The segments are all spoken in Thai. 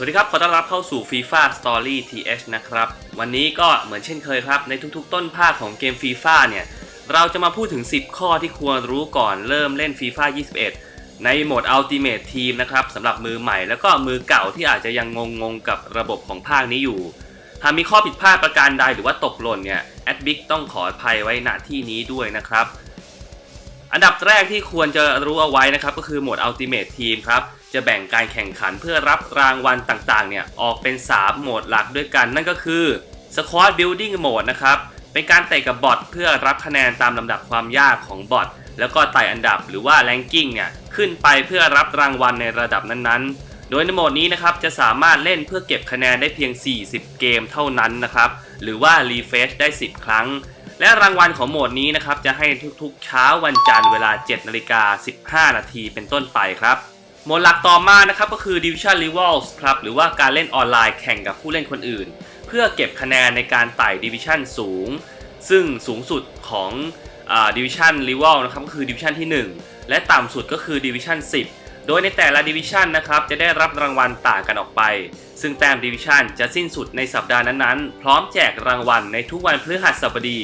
สวัสดีครับ ขอต้อนรับเข้าสู่ FIFA Story TH นะครับ วันนี้ก็เหมือนเช่นเคยครับ ในทุกๆ ต้นภาคของเกม FIFA เนี่ย เราจะมาพูดถึง 10 ข้อที่ควรรู้ก่อนเริ่มเล่น FIFA 21 ในโหมด Ultimate Team นะครับสำหรับมือใหม่แล้วก็มือเก่าที่อาจจะยังงงๆ กับระบบของภาคนี้อยู่ หากมีข้อผิดพลาดประการใดหรือว่าตกหล่นเนี่ย แอดบิกต้องขออภัยไว้ณที่นี้ด้วยนะครับ อันดับแรกที่ควรจะรู้เอาไว้นะครับก็คือโหมด Ultimate Team ครับ จะแบ่งการแข่งขันเพื่อรับรางวัลต่างๆเนี่ยออกเป็น 3 โหมดหลักด้วยกัน นั่นก็คือ Squad Building Mode นะครับเป็นการเตะกับบอทเพื่อรับคะแนนตามลำดับความยากของบอทแล้วก็ไต่อันดับหรือว่า Ranking เนี่ยขึ้นไปเพื่อรับรางวัลในระดับนั้นๆ โดยในโหมดนี้นะครับจะสามารถเล่นเพื่อเก็บคะแนนได้เพียง 40 เกมเท่านั้นนะครับหรือว่า Refresh ได้ 10 ครั้ง และรางวัลของโหมดนี้นะครับจะให้ทุกๆเช้าวันจันทร์เวลา7นาฬิกา15 นาทีเป็นต้นไปครับโหมดหลักต่อมานะครับก็คือ Division Rivals ครับหรือว่าการเล่นออนไลน์แข่งกับผู้เล่นคนอื่น เพื่อเก็บคะแนนในการไต่ Division สูง ซึ่งสูงสุดของอ่า Division Rival นะครับก็คือ Division ที่ 1 และต่ำสุดก็คือ Division 10 โดยในแต่ละ Division นะครับจะได้รับรางวัลต่างกันออกไป ซึ่งแต้ม Division จะสิ้นสุดในสัปดาห์นั้นๆ พร้อมแจกรางวัลในทุกวันพฤหัสบดี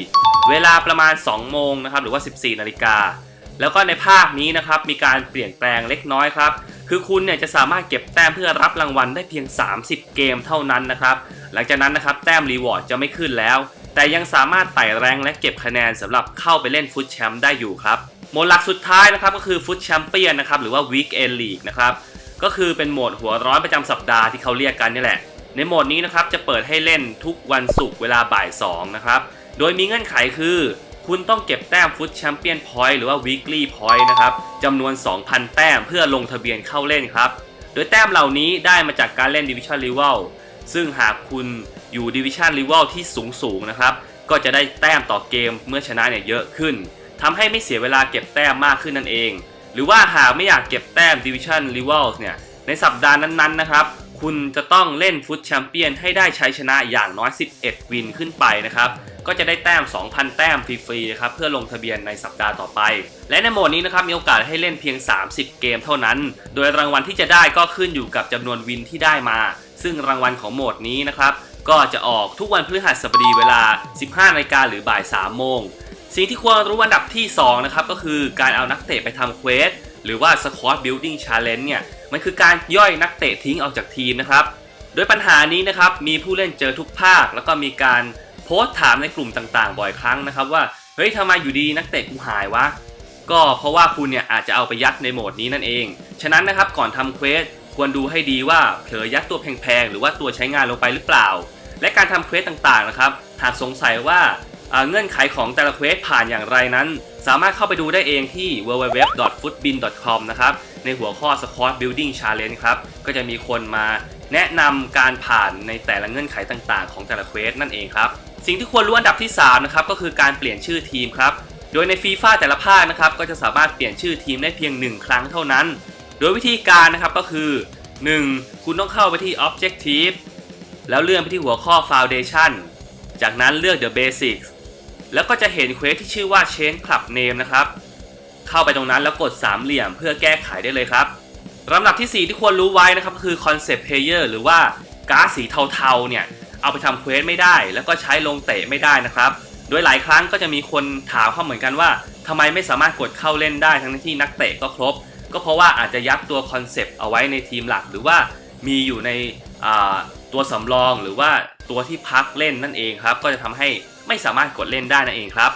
เวลาประมาณ 2 โมงนะครับหรือว่า 14 นาฬิกา แล้วก็ในภาคนี้นะครับมีการเปลี่ยนแปลงเล็กน้อยครับ คือคุณเนี่ยจะสามารถเก็บแต้มเพื่อรับรางวัลได้เพียง 30 เกมเท่านั้นนะครับ หลังจากนั้นนะครับแต้มรีวอร์ดจะไม่ขึ้นแล้ว แต่ยังสามารถไต่แรงและเก็บคะแนนสำหรับเข้าไปเล่นฟุตแชมป์ได้อยู่ครับโหมดหลักสุดท้ายนะครับก็คือฟุตแชมเปี้ยนนะครับหรือว่า Weekend League นะครับ ก็คือเป็นโหมดหัวร้อนประจำสัปดาห์ที่เขาเรียกกันนี่แหละ ในโหมดนี้นะครับจะเปิดให้เล่นทุกวันศุกร์เวลาบ่าย2นะครับ โดยมีเงื่อนไขคือ คุณต้องเก็บแต้มฟุตแชมเปี้ยนพอยต์หรือว่า weekly point นะครับจำนวน 2,000 แต้มเพื่อลงทะเบียนเข้าเล่นครับ โดยแต้มเหล่านี้ได้มาจากการเล่น Division Rival ซึ่งหากคุณอยู่ Division Rival ที่สูงสูงนะครับ ก็จะได้แต้มต่อเกมเมื่อชนะเนี่ยเยอะขึ้นทำให้ไม่เสียเวลาเก็บแต้มมากขึ้นนั่นเอง หรือว่าหากไม่อยากเก็บแต้ม Division Rivals เนี่ย ในสัปดาห์นั้นๆนะครับ คุณจะต้องเล่นฟุตแชมเปี้ยนให้ได้ชัยชนะอย่างน้อย 11 วินขึ้นไปนะครับ ก็จะได้แต้ม 2,000 แต้มฟรีๆนะครับเพื่อลงทะเบียนในสัปดาห์ต่อไป และในโหมดนี้นะครับมีโอกาสให้เล่นเพียง 30 เกมเท่านั้น โดยรางวัลที่จะได้ก็ขึ้นอยู่กับจำนวนวินที่ได้มา ซึ่งรางวัลของโหมดนี้นะครับก็จะออกทุกวันพฤหัสบดีเวลา 15นาฬิกาหรือบ่าย 3 โมง สิ่งที่ควรรู้อันดับที่ 2 นะครับ ก็คือการเอานักเตะไปทำเควสหรือว่า Squad Building Challenge เนี่ย มันคือการย่อยนักเตะทิ้งออกจากทีมนะครับ โดยปัญหานี้นะครับ มีผู้เล่นเจอทุกภาค แล้วก็มีการโพสต์ถามในกลุ่มต่างๆ บ่อยครั้งนะครับว่า เฮ้ยทำไมอยู่ดีนักเตะกูหายวะ ก็เพราะว่าคุณเนี่ยอาจจะเอาไปยัดในโหมดนี้นั่นเอง ฉะนั้นนะครับก่อนทำเควสควรดูให้ดีว่าเผลอยัดตัวแพงๆหรือว่าตัวใช้งานลงไปหรือเปล่า และการทำเควสต่างๆนะครับ หากสงสัยว่าอ่า เงื่อนไขของแต่ละเควสผ่านอย่างไรนั้น สามารถเข้าไปดูได้เองที่ www.footbin.com นะครับ ในหัวข้อ Squad Building Challenge ครับ ก็จะมีคนมาแนะนำการผ่านในแต่ละเงื่อนไขต่างๆ ของแต่ละเควสนั่นเองครับ สิ่งที่ควรรู้อันดับที่ 3 นะครับ ก็คือการเปลี่ยนชื่อทีมครับ โดยในฟีฟ่าแต่ละภาคนะครับ ก็จะสามารถเปลี่ยนชื่อทีมได้เพียง 1 ครั้งเท่านั้น โดยวิธีการนะครับก็คือ 1. คุณต้องเข้าไปที่ Objective แล้วเลื่อนไปที่หัวข้อ Foundation จากนั้นเลือก The Basics แล้วก็จะเห็นเควสที่ชื่อว่า Change Club Name นะครับ เข้าไปตรงนั้นแล้วกดสามเหลี่ยมเพื่อแก้ไขได้เลยครับลำดับที่ 4 ที่ควรรู้ไว้นะครับคือ Concept Player หรือว่าการ์ดสีเทาๆเนี่ยเอาไปทำเควสไม่ได้ แล้วก็ใช้ลงเตะไม่ได้นะครับ โดยหลายครั้งก็จะมีคนถามเข้าเหมือนกันว่าทำไมไม่สามารถกดเข้าเล่นได้ทั้งที่นักเตะก็ครบ ก็เพราะว่าอาจจะยัดตัวคอนเซปต์เอาไว้ในทีมหลัก หรือว่ามีอยู่ในตัวสำรองหรือว่าตัวที่พักเล่นนั่นเองครับ ก็จะทำให้ ไม่สามารถกดเล่นได้นั่นเองครับ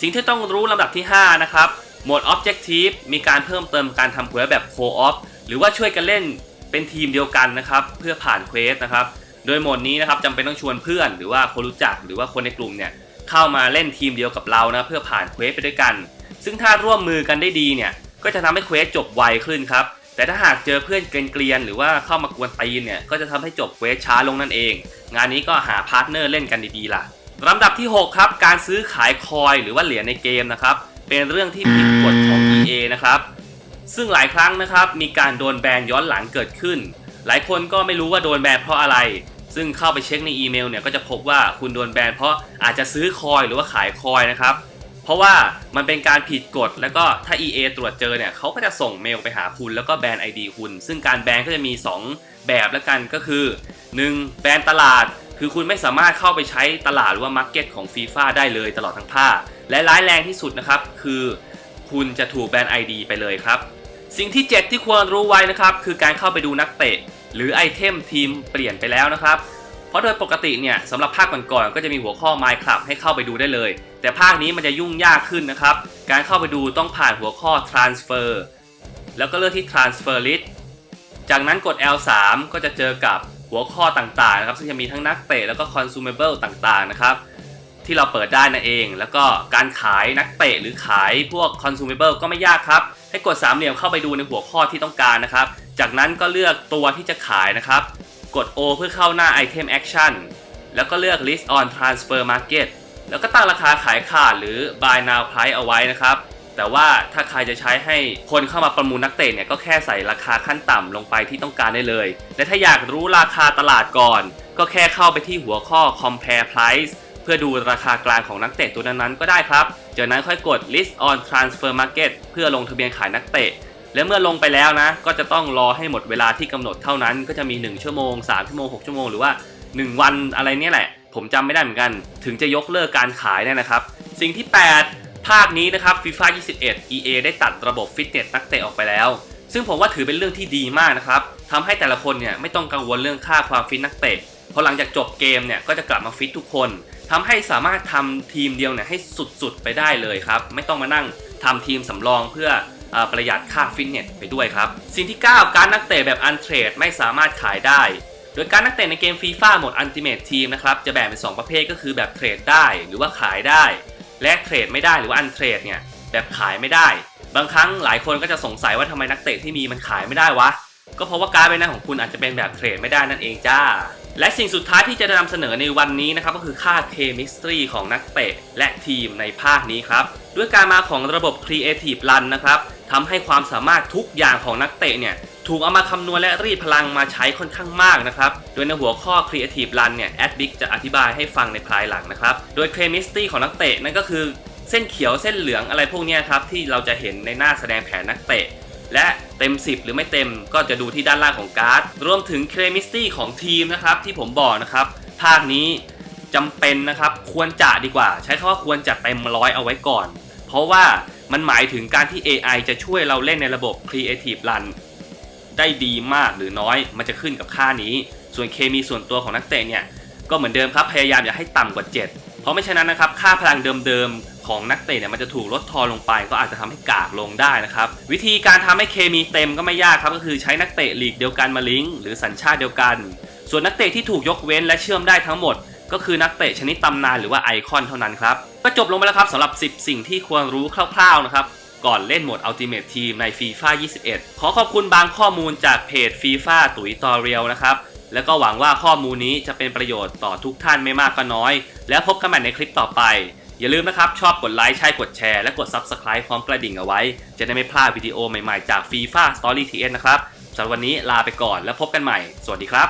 สิ่งที่ต้องรู้ลำดับที่ 5 นะครับโหมด Objective มีการเพิ่มเติมการทำเควสแบบ Co-op หรือว่าช่วยกันเล่นเป็นทีมเดียวกันนะครับ เพื่อผ่านเควสนะครับ โดยโหมดนี้นะครับจำเป็นต้องชวนเพื่อน หรือว่าคนรู้จักหรือว่าคนในกลุ่มเนี่ยเข้ามาเล่นทีมเดียวกับเรานะเพื่อผ่านเควสไปด้วยกัน ซึ่งถ้าร่วมมือกันได้ดีเนี่ยก็จะทำให้เควสจบไวขึ้นครับ แต่ถ้าหากเจอเพื่อนเกลียนหรือว่าเข้ามากวนตีนเนี่ยก็จะทำให้จบเควสช้าลงนั่นเอง งานนี้ก็หาพาร์ทเนอร์เล่นกันดีๆล่ะ ลำดับที่ 6 ครับ การซื้อขายคอยหรือว่าเหรียญในเกมนะครับ เป็นเรื่องที่ผิดกฎของ EA นะครับ ซึ่งหลายครั้งนะครับ มีการโดนแบนย้อนหลังเกิดขึ้น หลายคนก็ไม่รู้ว่าโดนแบนเพราะอะไร ซึ่งเข้าไปเช็คในอีเมลเนี่ยก็จะพบว่าคุณโดนแบนเพราะอาจจะซื้อคอยหรือว่าขายคอยนะครับ เพราะว่ามันเป็นการผิดกฎแล้วก็ถ้า EA ตรวจเจอเนี่ยเขาก็จะส่งเมลไปหาคุณแล้วก็แบน ID คุณ ซึ่งการแบนก็จะมี 2 แบบแล้วกันก็คือ 1. แบนตลาด คือคุณไม่สามารถเข้าไปใช้ตลาดหรือว่ามาร์เก็ตของ FIFA ได้เลยตลอดทั้งภาคและร้ายแรงที่สุดนะครับ คือคุณจะถูกแบน ID ไปเลยครับ สิ่งที่ 7 ที่ควรรู้ไว้นะครับ คือการเข้าไปดูนักเตะ หรือไอเทมทีมเปลี่ยนไปแล้วนะครับ เพราะโดยปกติเนี่ยสำหรับภาคก่อนๆก็จะมีหัวข้อ My Club ให้เข้าไปดูได้เลย แต่ภาคนี้มันจะยุ่งยากขึ้นนะครับ การเข้าไปดูต้องผ่านหัวข้อ Transfer แล้วก็เลือกที่ Transfer List จากนั้นกด L3 ก็จะเจอกับ หัวข้อต่างๆนะครับซึ่งจะมีทั้งนักเตะแล้วก็ consumable ต่างๆนะครับที่เราเปิดได้นั่นเอง แล้วก็การขายนักเตะหรือขายพวก consumable ก็ไม่ยากครับ ให้กดสามเหลี่ยมเข้าไปดูในหัวข้อที่ต้องการนะครับ จากนั้นก็เลือกตัวที่จะขายนะครับ กด O เพื่อเข้าหน้า Item Action แล้วก็เลือก List on Transfer Market แล้วก็ตั้งราคาขายขาดหรือ Buy Now Price เอาไว้นะครับ แต่ว่าถ้าใครจะใช้ให้คนเข้ามาประมูลนักเตะเนี่ยก็แค่ใส่ราคาขั้นต่ำลงไปที่ต้องการได้เลย และถ้าอยากรู้ราคาตลาดก่อน ก็แค่เข้าไปที่หัวข้อ Compare Price เพื่อดูราคากลางของนักเตะตัวนั้นๆก็ได้ครับ จากนั้นค่อยกด List on Transfer Market เพื่อลงทะเบียนขายนักเตะและเมื่อลงไปแล้วนะ ก็จะต้องรอให้หมดเวลาที่กำหนดเท่านั้น ก็จะมี 1 ชั่วโมง 3 ชั่วโมง 6 ชั่วโมง หรือว่า 1 วันอะไรเนี่ยแหละ ผมจำไม่ได้เหมือนกัน ถึงจะยกเลิกการขายเนี่ยนะครับ สิ่งที่ 8 ภาคนี้นะครับ FIFA 21 EA ได้ตัดระบบฟิตเนสนักเตะออกไปแล้ว ซึ่งผมว่าถือเป็นเรื่องที่ดีมากนะครับทำให้แต่ละคนเนี่ยไม่ต้องกังวลเรื่องค่าความฟิตนักเตะพอหลังจากจบเกมเนี่ยก็จะกลับมาฟิตทุกคนทำให้สามารถทำทีมเดียวเนี่ยให้สุดๆไปได้เลยครับ ไม่ต้องมานั่งทำทีมสำรองเพื่ออประหยัดค่าฟิตเนสไปด้วยครับ สิ่งที่ 9 การนักเตะแบบอันเทรดไม่สามารถขายได้ โดยการนักเตะในเกมฟีฟ่าหมด Ultimate Team นะครับ จะแบ่งเป็น 2 ประเภทก็คือแบบเทรดได้หรือว่าขายได้ และเทรดไม่ได้หรือว่าอันเทรดเนี่ยแบบขายไม่ได้ บางครั้งหลายคนก็จะสงสัยว่าทำไมนักเตะที่มีมันขายไม่ได้วะ ก็เพราะว่าการ์ดใบหน้าของคุณอาจจะเป็นแบบเทรดไม่ได้นั่นเองจ้า และสิ่งสุดท้ายที่จะนำเสนอในวันนี้นะครับก็คือค่าเคมิสตรีของนักเตะและทีมในภาคนี้ครับ ด้วยการมาของระบบ Creative Run นะครับทำให้ความสามารถทุกอย่างของนักเตะเนี่ย ถูกเอามาคำนวณและรีดพลังมาใช้ค่อนข้างมากนะครับ โดยในหัวข้อ Creative Run เนี่ย a d b i c จะอธิบายให้ฟังในภายหลังนะครับ โดย Chemistry ของนักเตะนั่นก็คือเส้นเขียวเส้นเหลืองอะไรพวกนี้ครับ ที่เราจะเห็นในหน้าแสดงแผนนักเตะ และเต็ม 10 หรือไม่เต็มก็จะดูที่ด้านล่างของการ์ด รวมถึงเคมิสตี้ของทีมนะครับที่ผมบอกนะครับภาคนี้จำเป็นนะครับควรจะดีกว่า ใช้คำว่าควรจะเต็มร้อยเอาไว้ก่อน เพราะว่ามันหมายถึงการที่ AI จะช่วยเราเล่นในระบบ Creative Run ได้ดีมากหรือน้อย มันจะขึ้นกับค่านี้ ส่วนเคมีส่วนตัวของนักเตะเนี่ยก็เหมือนเดิมครับพยายามอย่าให้ต่ำกว่า 7 เพราะไม่ฉะนั้นนะครับค่าพลังเดิมๆของนักเตะเนี่ยมันจะถูกลดทอนลงไป ก็อาจจะทำให้กากลงได้นะครับวิธีการทำให้เคมีเต็มก็ไม่ยากครับก็คือใช้นักเตะลีกเดียวกันมาลิงก์หรือสัญชาติเดียวกัน ส่วนนักเตะที่ถูกยกเว้นและเชื่อมได้ทั้งหมดก็คือนักเตะชนิดตำนานหรือว่าไอคอนเท่านั้นครับ ก็จบลงไปแล้วครับสำหรับ 10 สิ่งที่ควรรู้คร่าวๆนะครับ ก่อนเล่นโหมด Ultimate Team ใน FIFA 21 ขอขอบคุณบางข้อมูลจากเพจ FIFA ตุ๋ยตอเรียลนะครับ แล้วก็หวังว่าข้อมูลนี้จะเป็นประโยชน์ต่อทุกท่านไม่มากก็น้อย แล้วพบกันใหม่ในคลิปต่อไป อย่าลืมนะครับ ชอบกดไลค์ ใช่กดแชร์ และกด Subscribe พร้อมกระดิ่งเอาไว้ จะได้ไม่พลาดวิดีโอใหม่ๆจาก FIFA Story TN นะครับสำหรับวันนี้ลาไปก่อนแล้วพบกันใหม่ สวัสดีครับ